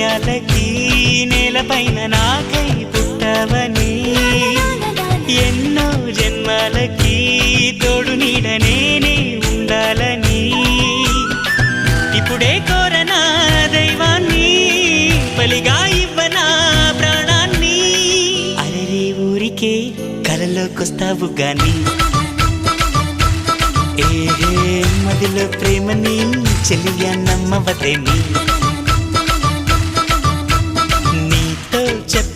పుణ్యాలకి నేలపైన నాకై పుట్టవని. ఎన్నో జన్మాలకి తోడు నీడ నేనే ఉండాలని. ఇప్పుడే కోరనా దైవాన్ని బలిగా ఇవ్వనా ప్రాణాన్ని? అరే ఊరికే కలలోకొస్తావు గాని. ఏహే మదిలో ప్రేమని చెలియ నీ